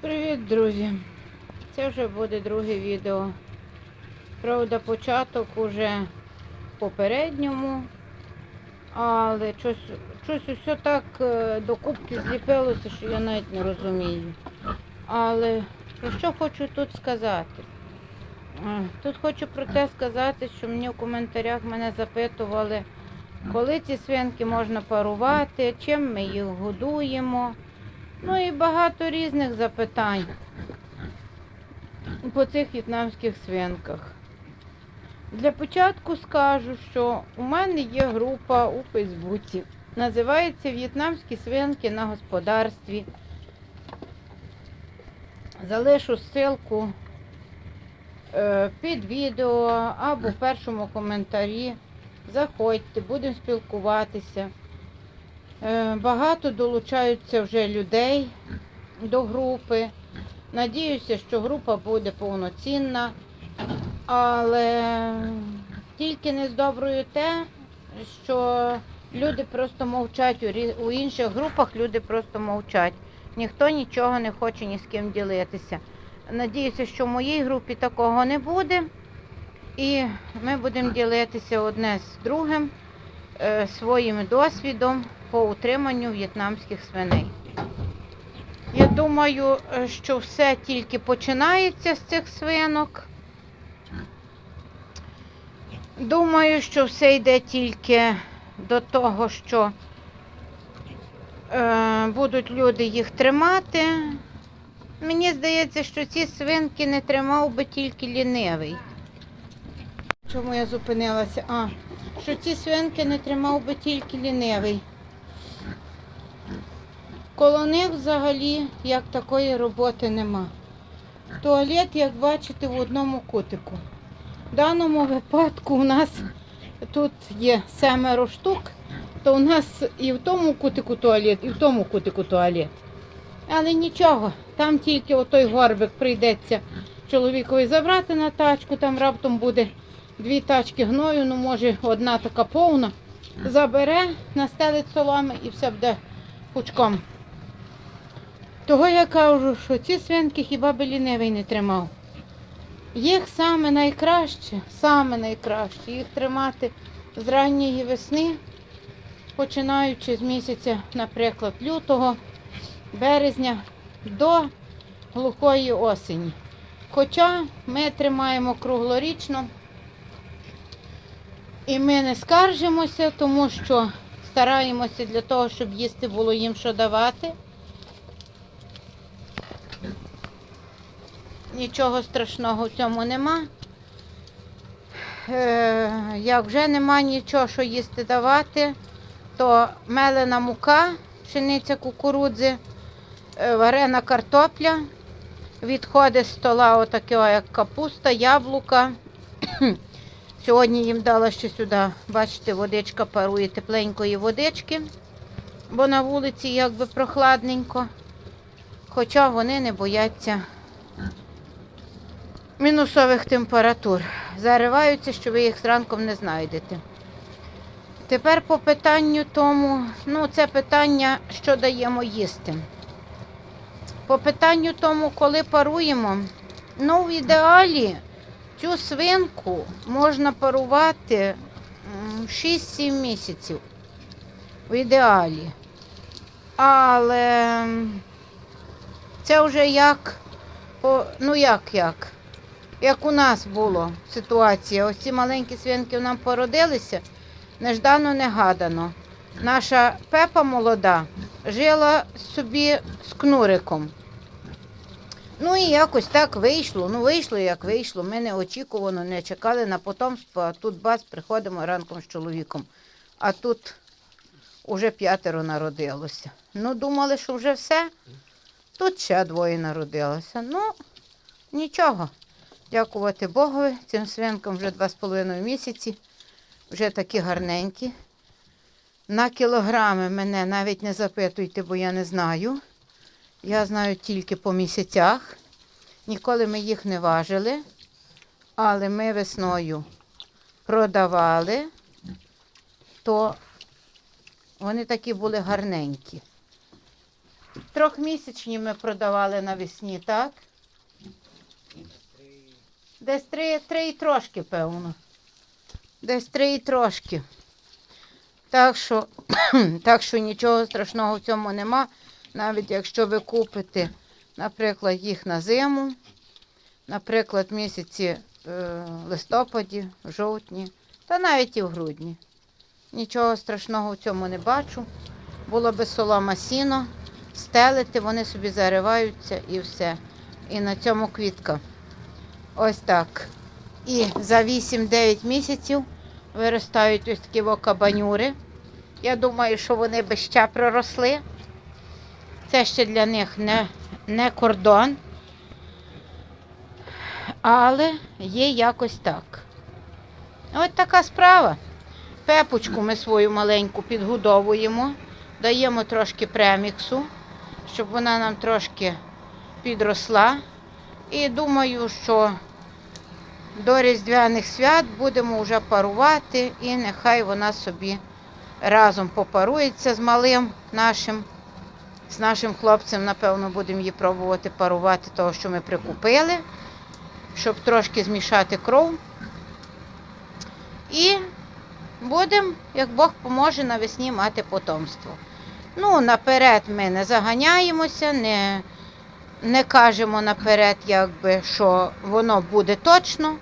Привіт, друзі! Це вже буде друге відео. Правда, початок уже попередньому, але щось, усе так е, докупки зліпилося, що я навіть не розумію. Але про що хочу тут сказати? Тут хочу про те сказати, що мені в коментарях мене запитували, коли ці свинки можна парувати, чим ми їх годуємо. Ну і багато різних запитань по цих в'єтнамських свинках. Для початку скажу, що у мене є група у Фейсбуці. Називається В'єтнамські свинки на господарстві. Залишу ссылку е, під відео або в першому коментарі. Заходьте, будемо спілкуватися. Е, Багато долучаються вже людей до групи. Надіюся, що група буде повноцінна, але тільки не з доброю те, що люди просто мовчать. У інших групах люди просто мовчать. Ніхто нічого не хоче ні з ким ділитися. Надіюся, що в моїй групі такого не буде. І ми будемо ділитися одне з другим своїм досвідом по утриманню в'єтнамських свиней. Я думаю, е, що все тільки починається з цих свинок. Думаю, що все йде тільки до того, що е, будуть люди їх тримати. Мені здається, що ці свинки не тримав би тільки лінивий. Чому я зупинилася? А, що ці свинки не тримав би тільки лінивий. Коло них взагалі як такої роботи нема. Туалет, як бачите, в одному кутику. В даному випадку у нас тут є семеро штук, то у нас і в тому кутику туалет, і в тому кутику туалет. Але нічого, там тільки отой горбик прийдеться чоловікові забрати на тачку, там раптом буде дві тачки гною, ну може одна така повна. Забере, настелить соломи і все буде пучком. Того я кажу, що ці свинки хіба би лінивий не тримав. Їх саме найкраще, саме найкраще їх тримати з ранньої весни, починаючи з місяця, наприклад, лютого, березня до глухої осені. Хоча ми тримаємо круглорічно і ми не скаржимося, тому що стараємося для того, щоб їсти було їм що давати. Нічого страшного в цьому нема. Е, як вже нема нічого, що їсти давати, то мелена мука, пшениця кукурудзи, е, варена картопля, відходи з стола, отакого, як капуста, яблука. Сьогодні їм дала ще сюди, бачите, водичка парує тепленької водички, бо на вулиці якби прохладненько. Хоча вони не бояться мінусових температур. Зариваються, що ви їх зранком не знайдете. Тепер по питанню тому, ну це питання, що даємо їсти. По питанню тому, коли паруємо, ну в ідеалі цю свинку можна парувати 6-7 місяців. В ідеалі. Але це вже як, ну як як? Як у нас була ситуація. Ось ці маленькі свинки нам породилися, неждано негадано. Наша пепа молода жила собі з кнуриком. Ну і якось так вийшло. Ну, вийшло, як вийшло. Ми неочікувано не чекали на потомство, а тут бац, приходимо ранком з чоловіком. А тут уже п'ятеро народилося. Ну, думали, що вже все. Тут ще двоє народилося. Ну, нічого. Дякувати Богові. Цим свинкам вже два з половиною місяці. Вже такі гарненькі. На кілограми мене навіть не запитуйте, бо я не знаю. Я знаю тільки по місяцях. Ніколи ми їх не важили, але ми весною продавали, то вони такі були гарненькі. Трьохмісячні ми продавали навесні, так? Десь три, три і трошки, певно. Десь три і трошки. Так що, так що нічого страшного в цьому нема. Навіть якщо ви купите, наприклад, їх на зиму, наприклад, місяці е, листопаді, в жовтні, та навіть і в грудні. Нічого страшного в цьому не бачу. Було би солома сіно, стелити, вони собі зариваються і все. І на цьому квітка. Ось так. І за 8-9 місяців виростають ось такі во кабанюри. Я думаю, що вони би ще проросли. Це ще для них не, не кордон. Але є якось так. Ось така справа. Пепочку ми свою маленьку підгодовуємо, даємо трошки преміксу, щоб вона нам трошки підросла. І думаю, що до Різдвяних свят будемо вже парувати, і нехай вона собі разом попарується з малим нашим. З нашим хлопцем, напевно, будемо її пробувати парувати, того, що ми прикупили, щоб трошки змішати кров. І будемо, як Бог поможе, навесні мати потомство. Ну, наперед ми не заганяємося, не, не кажемо наперед, якби, що воно буде точно.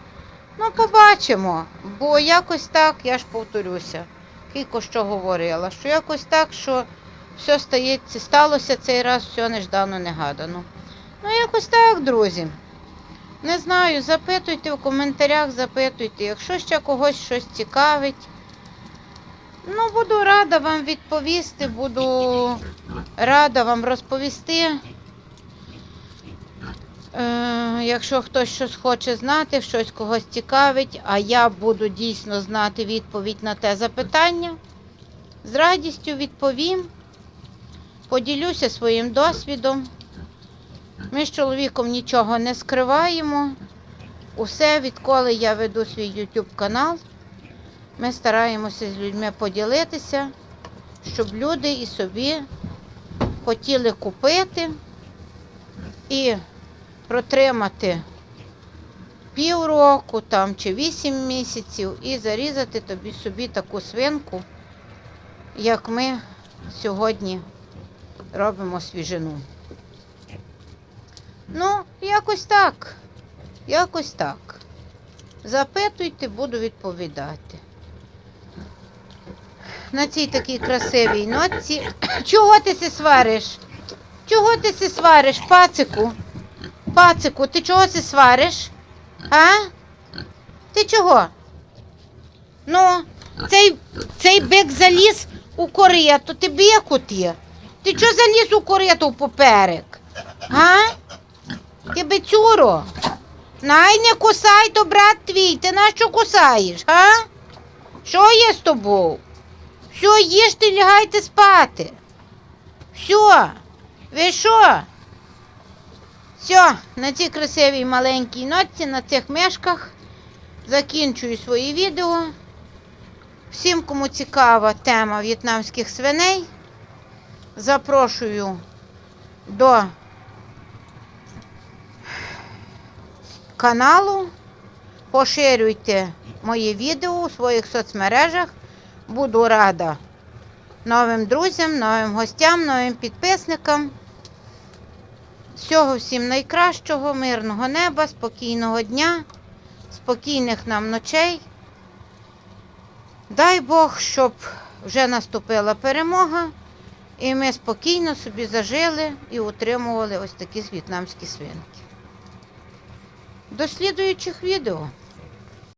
Ну, побачимо. Бо якось так, я ж повторюся, кілько що говорила, що якось так, що все стається, сталося цей раз, все неждано, негадано. Ну, якось так, друзі. Не знаю, запитуйте в коментарях, запитуйте, якщо ще когось щось цікавить. Ну, буду рада вам відповісти, буду рада вам розповісти. Е, якщо хтось щось хоче знати, щось когось цікавить, а я буду дійсно знати відповідь на те запитання, з радістю відповім, поділюся своїм досвідом. Ми з чоловіком нічого не скриваємо. Усе, відколи я веду свій YouTube канал, ми стараємося з людьми поділитися, щоб люди і собі хотіли купити і протримати півроку там, чи вісім місяців і зарізати тобі собі таку свинку, як ми сьогодні робимо свіжину. Ну, якось так. Якось так. Запитуйте, буду відповідати. На цій такій красивій нотці. Чого ти се свариш? Чого ти се свариш, пацику? Пацику, ти чого се свариш? А? Ти чого? Ну, цей, цей бик заліз у корито, ти бику ти. Ти чого заліз у корито поперек? А? Ти бицюро. Най не кусай, то брат твій, ти нащо кусаєш, а? Що є з тобою? Все, їжте, лягайте спати. Все, ви що? Все, на цій красивій маленькій нотці, на цих мешках закінчую своє відео. Всім, кому цікава тема в'єтнамських свиней, запрошую до каналу. Поширюйте мої відео у своїх соцмережах. Буду рада новим друзям, новим гостям, новим підписникам. Всього всім найкращого, мирного неба, спокійного дня, спокійних нам ночей. Дай Бог, щоб вже наступила перемога, і ми спокійно собі зажили і утримували ось такі в'єтнамські свинки. До слідуючих відео.